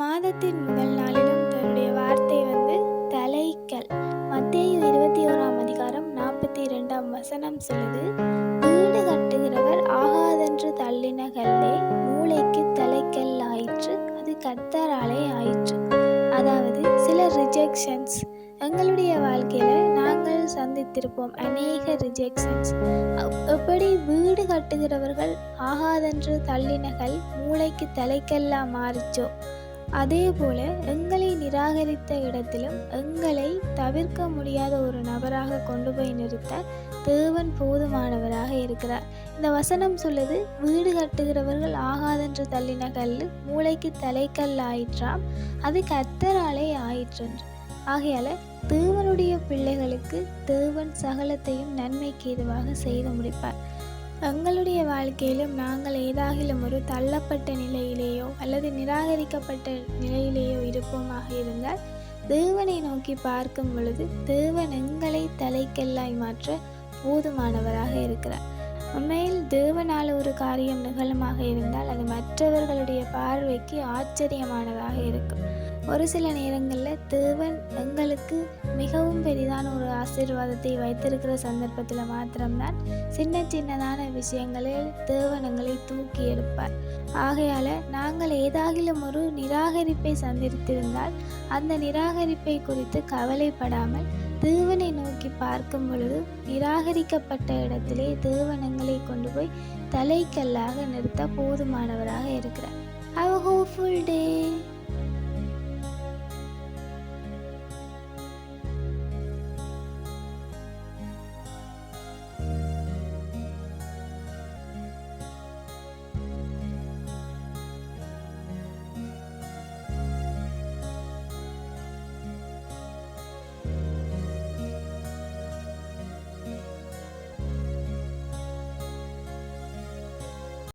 மாதத்தின் முதல் நாளிலும் தன்னுடைய வார்த்தை வந்து தலைக்கல். மத்திய இருபத்தி ஓராம் அதிகாரம் நாற்பத்தி இரண்டாம் வசனம் சொல்லுது வீடு கட்டுகிறவர் ஆகாதென்று தள்ளின கல்லே மூளைக்கு தலைக்கல் ஆயிற்று அது கத்தராலே ஆயிற்று. அதாவது சில ரிஜெக்ஷன்ஸ் எங்களுடைய வாழ்க்கையில் நாங்கள் சந்தித்திருப்போம் அநேக ரிஜெக்ஷன்ஸ் எப்படி வீடு கட்டுகிறவர்கள் ஆகாதென்று தள்ளினகள் மூளைக்கு தலைக்கெல்லாம் மாறிச்சோ? அதே போல எங்களை நிராகரித்த இடத்திலும் எங்களை தவிர்க்க முடியாத ஒரு நபராக கொண்டு போய் நிறுத்த தேவன் போதுமானவராக இருக்கிறார். இந்த வசனம் சொல்லுது வீடு கட்டுகிறவர்கள் ஆகாதென்று தள்ளின கல் மூளைக்கு தலைக்கல் ஆயிற்றாம் அது கர்த்தராலே ஆயிற்றென்று. ஆகையால தேவனுடைய பிள்ளைகளுக்கு தேவன் சகலத்தையும் நன்மைக்கு ஏதுவாக செய்து முடிப்பார். எங்களுடைய வாழ்க்கையிலும் நாங்கள் ஏதாகிலும் ஒரு தள்ளப்பட்ட நிலையிலேயோ அல்லது நிராகரிக்கப்பட்ட நிலையிலேயோ இருப்போமாக இருந்தால் தேவனை நோக்கி பார்க்கும் பொழுது தேவன் எங்களை தலைக்கல்லாய் மாற்ற போதுமானவராக இருக்கிறார். உண்மையில் தேவனால் ஒரு காரியம் நிகழமாக இருந்தால் அது மற்றவர்களுடைய பார்வைக்கு ஆச்சரியமானதாக இருக்கும். ஒரு சில நேரங்களில் தேவன் எங்களுக்கு மிகவும் பெரிதான ஒரு ஆசீர்வாதத்தை வைத்திருக்கிற சந்தர்ப்பத்தில் மாத்திரம்தான் சின்ன சின்னதான விஷயங்களில் தேவன் எங்களை தூக்கி எடுப்பார். ஆகையால் நாங்கள் ஏதாகிலும் ஒரு நிராகரிப்பை சந்தித்திருந்தால் அந்த நிராகரிப்பை குறித்து கவலைப்படாமல் தேவனை நோக்கி பார்க்கும் பொழுது நிராகரிக்கப்பட்ட இடத்திலே தேவனங்களை கொண்டு போய் தலைக்கல்லாக நிறுத்த போதுமானவராக இருக்கிறார். Have hopeful day